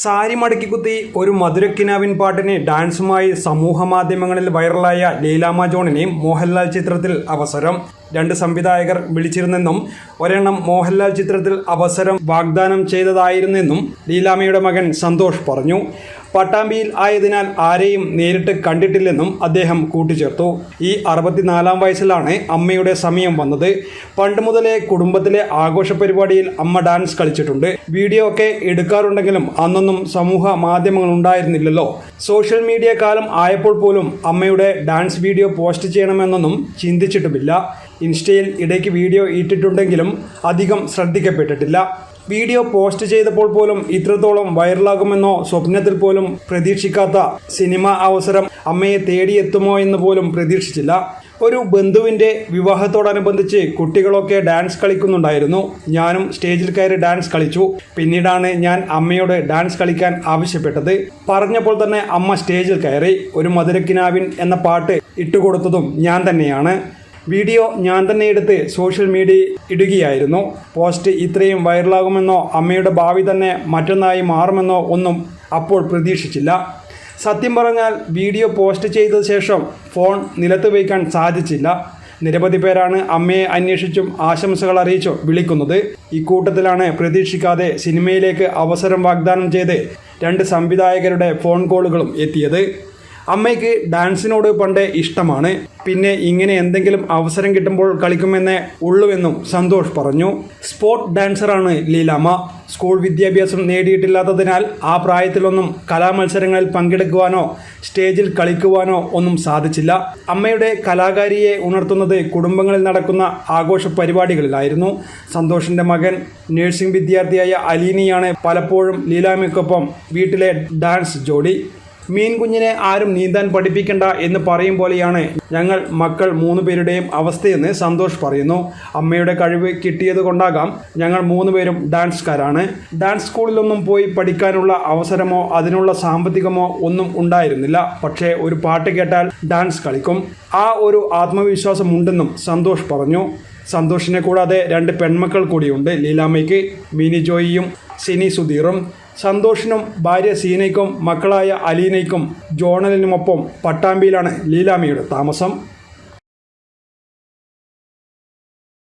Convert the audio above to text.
സാരി മടക്കി കുത്തി ഒരു മധുരക്കിനാവിൻ പാട്ടിന് ഡാൻസുമായി സമൂഹ മാധ്യമങ്ങളിൽ വൈറലായ ലീലാമ ജോണിന് മോഹൻലാൽ ചിത്രത്തിൽ അവസരം. രണ്ട് സംവിധായകർ വിളിച്ചിരുന്നെന്നും ഒരെണ്ണം മോഹൻലാൽ ചിത്രത്തിൽ അവസരം വാഗ്ദാനം ചെയ്തതായിരുന്നെന്നും ലീലാമയുടെ മകൻ സന്തോഷ് പറഞ്ഞു. പട്ടാമ്പിയിൽ ആയതിനാൽ ആരെയും നേരിട്ട് കണ്ടിട്ടില്ലെന്നും അദ്ദേഹം കൂട്ടിച്ചേർത്തു. ഈ അറുപത്തിനാലാം വയസ്സിലാണ് അമ്മയുടെ സമയം വന്നത്. പണ്ട് മുതലേ കുടുംബത്തിലെ ആഘോഷ പരിപാടിയിൽ അമ്മ ഡാൻസ് കളിച്ചിട്ടുണ്ട്. വീഡിയോ ഒക്കെ എടുക്കാറുണ്ടെങ്കിലും അന്നൊന്നും സമൂഹ മാധ്യമങ്ങൾ ഉണ്ടായിരുന്നില്ലല്ലോ. സോഷ്യൽ മീഡിയ കാലം ആയപ്പോൾ പോലും അമ്മയുടെ ഡാൻസ് വീഡിയോ പോസ്റ്റ് ചെയ്യണമെന്നൊന്നും ചിന്തിച്ചിട്ടുമില്ല. ഇൻസ്റ്റയിൽ ഇടയ്ക്ക് വീഡിയോ ഇട്ടിട്ടുണ്ടെങ്കിലും അധികം ശ്രദ്ധിക്കപ്പെട്ടിട്ടില്ല. വീഡിയോ പോസ്റ്റ് ചെയ്തപ്പോൾ പോലും ഇത്രത്തോളം വൈറലാകുമെന്നോ സ്വപ്നത്തിൽ പോലും പ്രതീക്ഷിക്കാത്ത സിനിമ അവസരം അമ്മയെ തേടിയെത്തുമോ എന്ന് പോലും പ്രതീക്ഷിച്ചില്ല. ഒരു ബന്ധുവിന്റെ വിവാഹത്തോടനുബന്ധിച്ച് കുട്ടികളൊക്കെ ഡാൻസ് കളിക്കുന്നുണ്ടായിരുന്നു. ഞാനും സ്റ്റേജിൽ കയറി ഡാൻസ് കളിച്ചു. പിന്നീടാണ് ഞാൻ അമ്മയോട് ഡാൻസ് കളിക്കാൻ ആവശ്യപ്പെട്ടത്. പറഞ്ഞപ്പോൾ തന്നെ അമ്മ സ്റ്റേജിൽ കയറി. ഒരു മധുരക്കിനാവിൻ എന്ന പാട്ട് ഇട്ടുകൊടുത്തതും ഞാൻ തന്നെയാണ്. വീഡിയോ ഞാൻ തന്നെ എടുത്ത് സോഷ്യൽ മീഡിയ ഇടുകയായിരുന്നു. പോസ്റ്റ് ഇത്രയും വൈറലാകുമെന്നോ അമ്മയുടെ ഭാവി തന്നെ മറ്റൊന്നായി മാറുമെന്നോ ഒന്നും അപ്പോൾ പ്രതീക്ഷിച്ചില്ല. സത്യം പറഞ്ഞാൽ വീഡിയോ പോസ്റ്റ് ചെയ്ത ശേഷം ഫോൺ നിലത്ത് വയ്ക്കാൻ സാധിച്ചില്ല. നിരവധി പേരാണ് അമ്മയെ അന്വേഷിച്ചും ആശംസകൾ അറിയിച്ചും വിളിക്കുന്നത്. ഇക്കൂട്ടത്തിലാണ് പ്രതീക്ഷിക്കാതെ സിനിമയിലേക്ക് അവസരം വാഗ്ദാനം ചെയ്ത് രണ്ട് സംവിധായകരുടെ ഫോൺ കോളുകളും എത്തിയത്. അമ്മയ്ക്ക് ഡാൻസിനോട് പണ്ടേ ഇഷ്ടമാണ്. പിന്നെ ഇങ്ങനെ എന്തെങ്കിലും അവസരം കിട്ടുമ്പോൾ കളിക്കുമെന്നേ ഉള്ളുവെന്നും സന്തോഷ് പറഞ്ഞു. സ്പോർട്ട് ഡാൻസറാണ് ലീലാമ്മ. സ്കൂൾ വിദ്യാഭ്യാസം നേടിയിട്ടില്ലാത്തതിനാൽ ആ പ്രായത്തിലൊന്നും കലാമത്സരങ്ങളിൽ പങ്കെടുക്കുവാനോ സ്റ്റേജിൽ കളിക്കുവാനോ ഒന്നും സാധിച്ചില്ല. അമ്മയുടെ കലാകാരിയെ ഉണർത്തുന്നത് കുടുംബങ്ങളിൽ നടക്കുന്ന ആഘോഷ പരിപാടികളിലായിരുന്നു. സന്തോഷിന്റെ മകൻ നഴ്സിംഗ് വിദ്യാർത്ഥിയായ അലീനിയാണ് പലപ്പോഴും ലീലാമ്മയ്ക്കൊപ്പം വീട്ടിലെ ഡാൻസ് ജോഡി. മീൻ കുഞ്ഞിനെ ആരും നീന്താൻ പഠിപ്പിക്കണ്ട എന്ന് പറയും പോലെയാണ് ഞങ്ങൾ മക്കൾ മൂന്ന് പേരുടെയും അവസ്ഥയെന്ന് സന്തോഷ് പറയുന്നു. അമ്മയുടെ കഴിവ് കിട്ടിയത് കൊണ്ടാകാം ഞങ്ങൾ മൂന്ന് പേരും ഡാൻസ്കാരാണ്. ഡാൻസ് സ്കൂളിലൊന്നും പോയി പഠിക്കാനുള്ള അവസരമോ അതിനുള്ള സാമ്പത്തികമോ ഒന്നും ഉണ്ടായിരുന്നില്ല. പക്ഷേ ഒരു പാട്ട് കേട്ടാൽ ഡാൻസ് കളിക്കും. ആ ഒരു ആത്മവിശ്വാസം ഉണ്ടെന്നും സന്തോഷ് പറഞ്ഞു. സന്തോഷിനെ കൂടാതെ രണ്ട് പെൺമക്കൾ കൂടിയുണ്ട്. ലീലാമ്മയ്ക്ക് മിനി ജോയിയും സിനി സുധീറും. സന്തോഷിനും ഭാര്യ സീനയ്ക്കും മക്കളായ അലീനയ്ക്കും ജോണലിനുമൊപ്പം പട്ടാമ്പിയിലാണ് ലീലാമ്മയുടെ താമസം.